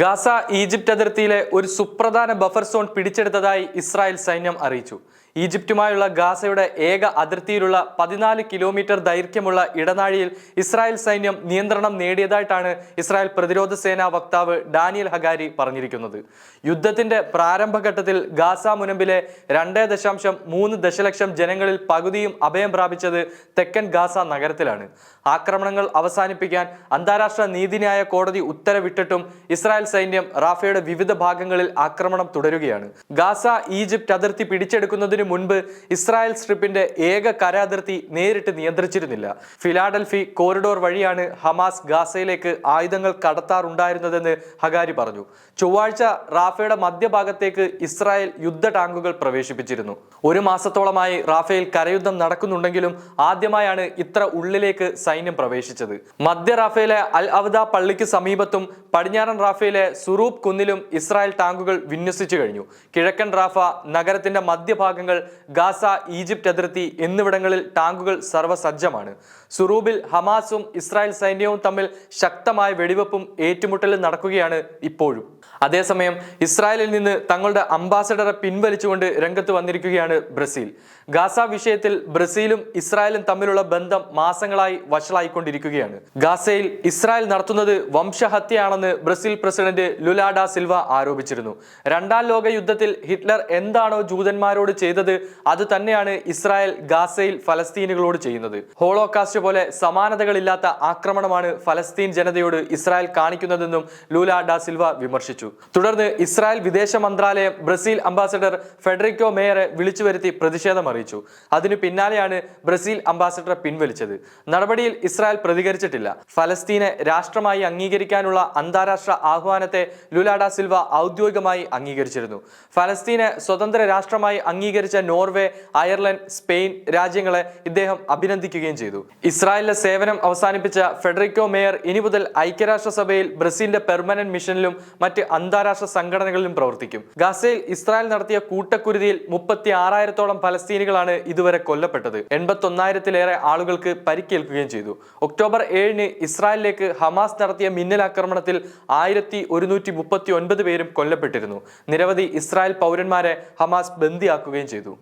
Gaza Egypt അതിർത്തിയിലെ ഒരു സുപ്രധാന ബഫർ സോൺ പിടിച്ചെടുത്തതായി ഇസ്രായേൽ സൈന്യം അറിയിച്ചു. ഈജിപ്തുമായുള്ള ഗാസയുടെ ഏക അതിർത്തിയിലുള്ള പതിനാല് കിലോമീറ്റർ ദൈർഘ്യമുള്ള ഇടനാഴിയിൽ ഇസ്രായേൽ സൈന്യം നിയന്ത്രണം നേടിയതായിട്ടാണ് ഇസ്രായേൽ പ്രതിരോധ സേനാ വക്താവ് ഡാനിയൽ ഹഗാരി പറഞ്ഞിരിക്കുന്നത്. യുദ്ധത്തിന്റെ പ്രാരംഭഘട്ടത്തിൽ ഗാസ മുനമ്പിലെ രണ്ട് ദശാംശം മൂന്ന് ദശലക്ഷം ജനങ്ങളിൽ പകുതിയും അഭയം പ്രാപിച്ചത് തെക്കൻ ഗാസ നഗരത്തിലാണ്. ആക്രമണങ്ങൾ അവസാനിപ്പിക്കാൻ അന്താരാഷ്ട്ര നീതിന്യായ കോടതി ഉത്തരവിട്ടിട്ടും ഇസ്രായേൽ സൈന്യം റാഫയുടെ വിവിധ ഭാഗങ്ങളിൽ ആക്രമണം തുടരുകയാണ്. ഗാസ ഈജിപ്റ്റ് അതിർത്തി പിടിച്ചെടുക്കുന്നതിന് മുൻപ് ഇസ്രായേൽ സ്ട്രിപ്പിന്റെ ഏക കരാതിർത്തി നേരിട്ട് നിയന്ത്രിച്ചിരുന്നില്ല. ഫിലാഡൽഫി കോറിഡോർ വഴിയാണ് ഹമാസ് ഗാസയിലേക്ക് ആയുധങ്ങൾ കടത്താറുണ്ടായിരുന്നതെന്ന് ഹഗാരി പറഞ്ഞു. ചൊവ്വാഴ്ച റാഫയുടെ മധ്യഭാഗത്തേക്ക് ഇസ്രായേൽ യുദ്ധ ടാങ്കുകൾ പ്രവേശിപ്പിച്ചിരുന്നു. ഒരു മാസത്തോളമായി റാഫയിൽ കരയുദ്ധം നടക്കുന്നുണ്ടെങ്കിലും ആദ്യമായാണ് ഇത്ര ഉള്ളിലേക്ക് സൈന്യം പ്രവേശിച്ചത്. മധ്യ റാഫയിലെ അൽ അവദ പള്ളിക്ക് സമീപത്തും പടിഞ്ഞാറൻ റാഫയിലെ സുറൂബ് കുന്നിലും ഇസ്രായേൽ ടാങ്കുകൾ വിന്യസിച്ചു കഴിഞ്ഞു. കിഴക്കൻ റാഫ നഗരത്തിന്റെ മധ്യഭാഗങ്ങൾ ഗാസ ഈജിപ്റ്റ് അതിർത്തി എന്നിവിടങ്ങളിൽ ടാങ്കുകൾ സർവസജ്ജമാണ്. സുറൂബിൽ ഹമാസും ഇസ്രായേൽ സൈന്യവും തമ്മിൽ ശക്തമായ വെടിവെപ്പും ഏറ്റുമുട്ടലും നടക്കുകയാണ് ഇപ്പോഴും. അതേസമയം ഇസ്രായേലിൽ നിന്ന് തങ്ങളുടെ അംബാസഡറെ പിൻവലിച്ചുകൊണ്ട് രംഗത്ത് വന്നിരിക്കുകയാണ് ബ്രസീൽ. ഗാസ വിഷയത്തിൽ ബ്രസീലും ഇസ്രായേലും തമ്മിലുള്ള ബന്ധം മാസങ്ങളായി വഷളായിക്കൊണ്ടിരിക്കുകയാണ്. ഗാസയിൽ ഇസ്രായേൽ നടത്തുന്നത് വംശഹത്യയാണെന്ന് Brazil president Lula da Silva ആരോപിച്ചിരുന്നു. രണ്ടാം ലോക യുദ്ധത്തിൽ ഹിറ്റ്ലർ എന്താണോ ജൂതന്മാരോട് ചെയ്തത് അത് തന്നെയാണ് ഇസ്രായേൽ ഗാസയിൽ ഫലസ്തീനുകളോട് ചെയ്യുന്നത്. ഹോളോകാസ്റ്റ് പോലെ സമാനതകളില്ലാത്ത ആക്രമണമാണ് ഫലസ്തീൻ ജനതയോട് ഇസ്രായേൽ കാണിക്കുന്നതെന്നും ലൂല ഡാ സിൽവ വിമർശിച്ചു. തുടർന്ന് ഇസ്രായേൽ വിദേശ മന്ത്രാലയം ബ്രസീൽ അംബാസഡർ ഫെഡറിക്കോ മേയറെ വിളിച്ചു വരുത്തി പ്രതിഷേധം അറിയിച്ചു. അതിനു പിന്നാലെയാണ് ബ്രസീൽ അംബാസഡറെ പിൻവലിച്ചത്. നടപടിയിൽ ഇസ്രായേൽ പ്രതികരിച്ചിട്ടില്ല. ഫലസ്തീനെ രാഷ്ട്രമായി അംഗീകരിക്കാനുള്ള അന്താരാഷ്ട്ര ആഹ്വാനത്തെ ലുലാഡ സിൽവ ഔദ്യോഗികമായി അംഗീകരിച്ചിരുന്നു. ഫലസ്തീനെ സ്വതന്ത്ര രാഷ്ട്രമായി അംഗീകരിച്ച നോർവേ അയർലൻഡ് സ്പെയിൻ രാജ്യങ്ങളെ ഇദ്ദേഹം അഭിനന്ദിക്കുകയും ചെയ്തു. ഇസ്രായേലിലെ സേവനം അവസാനിപ്പിച്ച ഫെഡറിക്കോ മേയർ ഇനി മുതൽ ഐക്യരാഷ്ട്രസഭയിൽ ബ്രസീലിന്റെ പെർമനന്റ് മിഷനിലും മറ്റ് അന്താരാഷ്ട്ര സംഘടനകളിലും പ്രവർത്തിക്കും. ഗാസയിൽ ഇസ്രായേൽ നടത്തിയ കൂട്ടക്കുരുതിയിൽ മുപ്പത്തി ആറായിരത്തോളം ഫലസ്തീനികളാണ് ഇതുവരെ കൊല്ലപ്പെട്ടത്. എൺപത്തി ഒന്നായിരത്തിലേറെ ആളുകൾക്ക് പരിക്കേൽക്കുകയും ചെയ്തു. ഒക്ടോബർ ഏഴിന് ഇസ്രായേലിലേക്ക് ഹമാസ് നടത്തിയ മിന്നലാക്രമണത്തിൽ ആയിരത്തി ഒരുന്നൂറ്റി മുപ്പത്തി ഒൻപത് പേരും കൊല്ലപ്പെട്ടിരുന്നു. നിരവധി ഇസ്രായേൽ പൗരന്മാരെ ഹമാസ് ബന്ദിയാക്കുകയും ചെയ്തു.